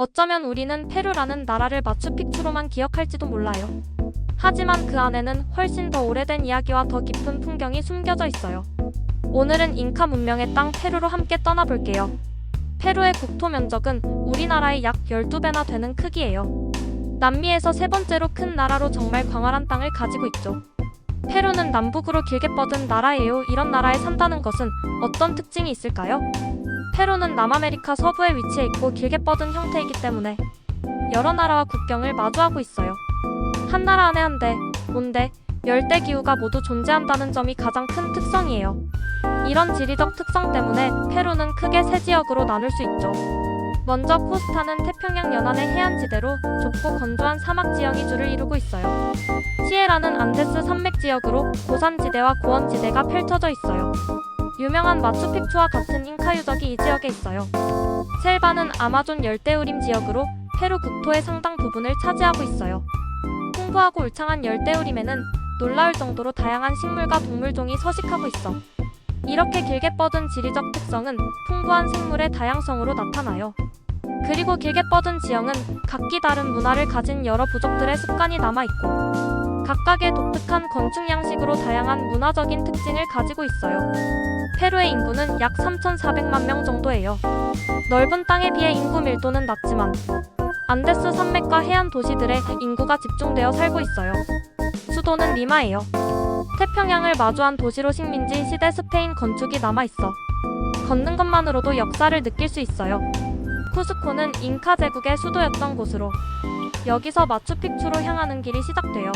어쩌면 우리는 페루라는 나라를 마추픽추로만 기억할지도 몰라요. 하지만 그 안에는 훨씬 더 오래된 이야기와 더 깊은 풍경이 숨겨져 있어요. 오늘은 잉카 문명의 땅 페루로 함께 떠나볼게요. 페루의 국토 면적은 우리나라의 약 12배나 되는 크기예요. 남미에서 세 번째로 큰 나라로 정말 광활한 땅을 가지고 있죠. 페루는 남북으로 길게 뻗은 나라예요. 이런 나라에 산다는 것은 어떤 특징이 있을까요? 페루는 남아메리카 서부에 위치해 있고 길게 뻗은 형태이기 때문에 여러 나라와 국경을 마주하고 있어요. 한 나라 안에 한 대, 온대, 열대 기후가 모두 존재한다는 점이 가장 큰 특성이에요. 이런 지리적 특성 때문에 페루는 크게 세 지역으로 나눌 수 있죠. 먼저 코스타는 태평양 연안의 해안지대로 좁고 건조한 사막 지형이 줄을 이루고 있어요. 시에라는 안데스 산맥 지역으로 고산지대와 고원지대가 펼쳐져 있어요. 유명한 마추픽추와 같은 잉카 유적이 이 지역에 있어요. 셀바는 아마존 열대우림 지역으로 페루 국토의 상당 부분을 차지하고 있어요. 풍부하고 울창한 열대우림에는 놀라울 정도로 다양한 식물과 동물종이 서식하고 있어. 이렇게 길게 뻗은 지리적 특성은 풍부한 생물의 다양성으로 나타나요. 그리고 길게 뻗은 지형은 각기 다른 문화를 가진 여러 부족들의 습관이 남아있고 각각의 독특한 건축 양식으로 다양한 문화적인 특징을 가지고 있어요. 페루의 인구는 약 3,400만 명 정도예요. 넓은 땅에 비해 인구 밀도는 낮지만 안데스 산맥과 해안 도시들의 인구가 집중되어 살고 있어요. 수도는 리마예요. 태평양을 마주한 도시로 식민지 시대 스페인 건축이 남아 있어. 걷는 것만으로도 역사를 느낄 수 있어요. 쿠스코는 잉카 제국의 수도였던 곳으로 여기서 마추픽추로 향하는 길이 시작돼요.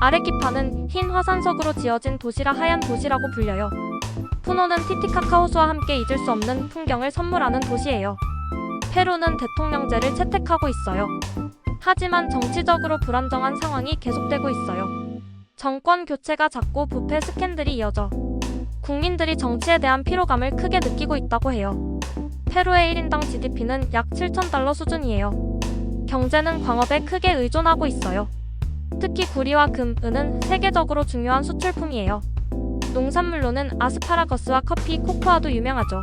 아레키파는 흰 화산석으로 지어진 도시라 하얀 도시라고 불려요. 푸노는 티티카카 호수와 함께 잊을 수 없는 풍경을 선물하는 도시예요. 페루는 대통령제를 채택하고 있어요. 하지만 정치적으로 불안정한 상황이 계속되고 있어요. 정권 교체가 잦고 부패 스캔들이 이어져 국민들이 정치에 대한 피로감을 크게 느끼고 있다고 해요. 페루의 1인당 GDP는 약 7,000달러 수준이에요. 경제는 광업에 크게 의존하고 있어요. 특히 구리와 금, 은은 세계적으로 중요한 수출품이에요. 농산물로는 아스파라거스와 커피, 코코아도 유명하죠.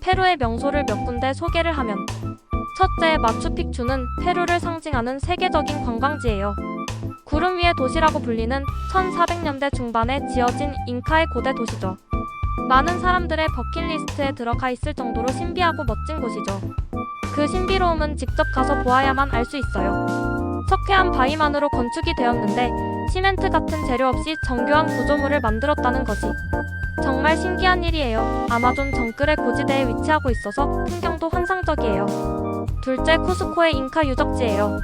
페루의 명소를 몇 군데 소개를 하면 첫째, 마추픽추는 페루를 상징하는 세계적인 관광지예요. 구름 위의 도시라고 불리는 1400년대 중반에 지어진 잉카의 고대 도시죠. 많은 사람들의 버킷리스트에 들어가 있을 정도로 신비하고 멋진 곳이죠. 그 신비로움은 직접 가서 보아야만 알 수 있어요. 석회암 바위만으로 건축이 되었는데 시멘트 같은 재료 없이 정교한 구조물을 만들었다는 것이 정말 신기한 일이에요. 아마존 정글의 고지대에 위치하고 있어서 풍경도 환상적이에요. 둘째, 쿠스코의 잉카 유적지예요.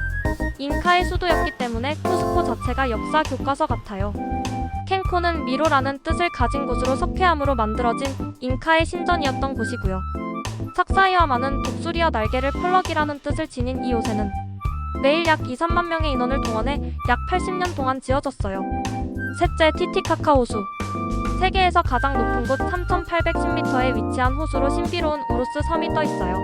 잉카의 수도였기 때문에 쿠스코 자체가 역사 교과서 같아요. 켄코는 미로라는 뜻을 가진 곳으로 석회암으로 만들어진 잉카의 신전이었던 곳이고요. 삭사이와마는 독수리와 날개를 펄럭이라는 뜻을 지닌 이 요새는 매일 약 2, 3만 명의 인원을 동원해 약 80년 동안 지어졌어요. 셋째, 티티카카 호수. 세계에서 가장 높은 곳 3,810m에 위치한 호수로 신비로운 우루스 섬이 떠 있어요.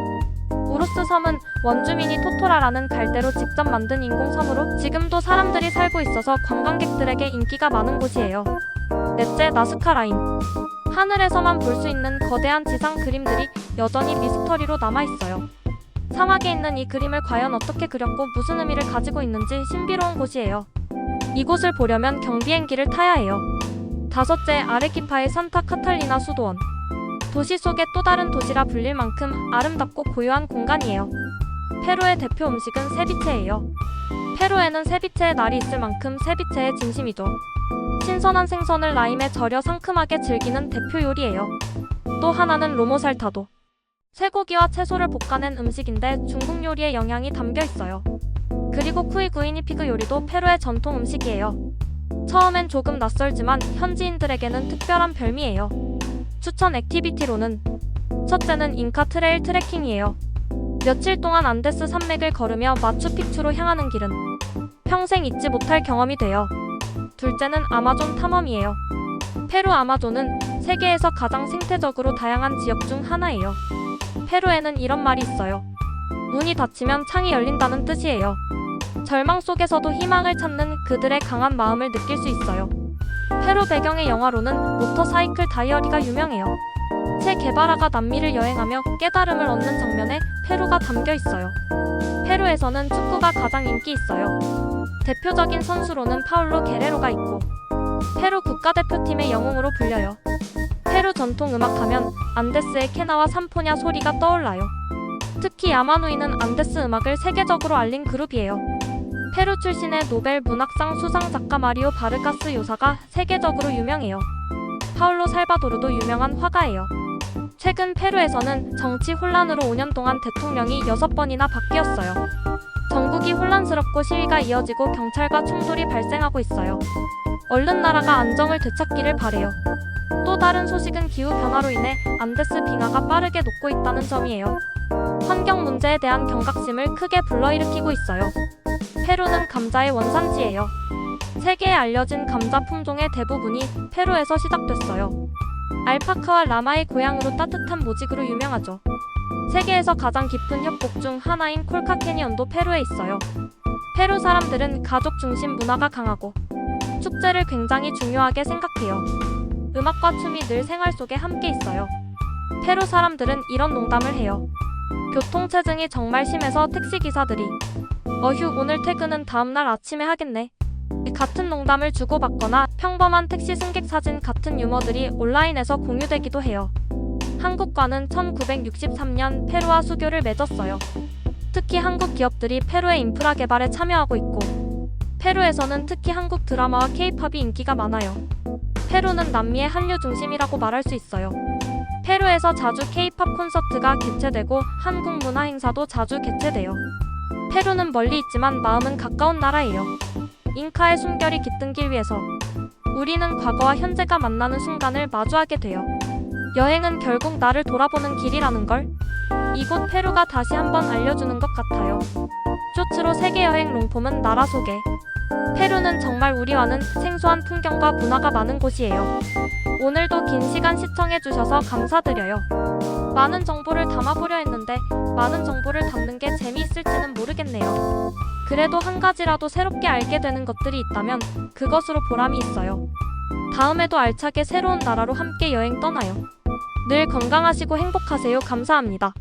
우루스 섬은 원주민이 토토라라는 갈대로 직접 만든 인공섬으로 지금도 사람들이 살고 있어서 관광객들에게 인기가 많은 곳이에요. 넷째, 나스카 라인. 하늘에서만 볼 수 있는 거대한 지상 그림들이 여전히 미스터리로 남아 있어요. 사막에 있는 이 그림을 과연 어떻게 그렸고 무슨 의미를 가지고 있는지 신비로운 곳이에요. 이곳을 보려면 경비행기를 타야 해요. 다섯째, 아레키파의 산타 카탈리나 수도원. 도시 속의 또 다른 도시라 불릴 만큼 아름답고 고요한 공간이에요. 페루의 대표 음식은 세비체예요. 페루에는 세비체의 날이 있을 만큼 세비체의 진심이죠. 신선한 생선을 라임에 절여 상큼하게 즐기는 대표 요리예요. 또 하나는 로모살타도. 쇠고기와 채소를 볶아낸 음식인데 중국 요리의 영향이 담겨 있어요. 그리고 쿠이구이니 피그 요리도 페루의 전통 음식이에요. 처음엔 조금 낯설지만 현지인들에게는 특별한 별미예요. 추천 액티비티로는 첫째는 잉카 트레일 트레킹이에요. 며칠 동안 안데스 산맥을 걸으며 마추픽추로 향하는 길은 평생 잊지 못할 경험이 돼요. 둘째는 아마존 탐험이에요. 페루 아마존은 세계에서 가장 생태적으로 다양한 지역 중 하나예요. 페루에는 이런 말이 있어요. 문이 닫히면 창이 열린다는 뜻이에요. 절망 속에서도 희망을 찾는 그들의 강한 마음을 느낄 수 있어요. 페루 배경의 영화로는 모터사이클 다이어리가 유명해요. 체 게바라가 남미를 여행하며 깨달음을 얻는 장면에 페루가 담겨 있어요. 페루에서는 축구가 가장 인기 있어요. 대표적인 선수로는 파울로 게레로가 있고 페루 국가대표팀의 영웅으로 불려요. 페루 전통 음악 하면 안데스의 케나와 삼포냐 소리가 떠올라요. 특히 야마누이는 안데스 음악을 세계적으로 알린 그룹이에요. 페루 출신의 노벨 문학상 수상 작가 마리오 바르카스 요사가 세계적으로 유명해요. 파울로 살바도르도 유명한 화가예요. 최근 페루에서는 정치 혼란으로 5년 동안 대통령이 6번이나 바뀌었어요. 전국이 혼란스럽고 시위가 이어지고 경찰과 충돌이 발생하고 있어요. 얼른 나라가 안정을 되찾기를 바래요. 또 다른 소식은 기후 변화로 인해 안데스 빙하가 빠르게 녹고 있다는 점이에요. 환경 문제에 대한 경각심을 크게 불러일으키고 있어요. 페루는 감자의 원산지예요. 세계에 알려진 감자 품종의 대부분이 페루에서 시작됐어요. 알파카와 라마의 고향으로 따뜻한 모직으로 유명하죠. 세계에서 가장 깊은 협곡 중 하나인 콜카 캐니언도 페루에 있어요. 페루 사람들은 가족 중심 문화가 강하고 축제를 굉장히 중요하게 생각해요. 음악과 춤이 늘 생활 속에 함께 있어요. 페루 사람들은 이런 농담을 해요. 교통체증이 정말 심해서 택시기사들이 어휴 오늘 퇴근은 다음날 아침에 하겠네. 같은 농담을 주고받거나 평범한 택시 승객 사진 같은 유머들이 온라인에서 공유되기도 해요. 한국과는 1963년 페루와 수교를 맺었어요. 특히 한국 기업들이 페루의 인프라 개발에 참여하고 있고, 페루에서는 특히 한국 드라마와 케이팝이 인기가 많아요. 페루는 남미의 한류 중심이라고 말할 수 있어요. 페루에서 자주 케이팝 콘서트가 개최되고 한국 문화 행사도 자주 개최돼요. 페루는 멀리 있지만 마음은 가까운 나라예요. 잉카의 숨결이 깃든 길 위에서 우리는 과거와 현재가 만나는 순간을 마주하게 돼요. 여행은 결국 나를 돌아보는 길이라는 걸 이곳 페루가 다시 한번 알려주는 것 같아요. 쇼츠로 세계 여행 롱폼은 나라 소개. 페루는 정말 우리와는 생소한 풍경과 문화가 많은 곳이에요. 오늘도 긴 시간 시청해주셔서 감사드려요. 많은 정보를 담아보려 했는데 많은 정보를 담는 게 재미있을지는 모르겠네요. 그래도 한 가지라도 새롭게 알게 되는 것들이 있다면 그것으로 보람이 있어요. 다음에도 알차게 새로운 나라로 함께 여행 떠나요. 늘 건강하시고 행복하세요. 감사합니다.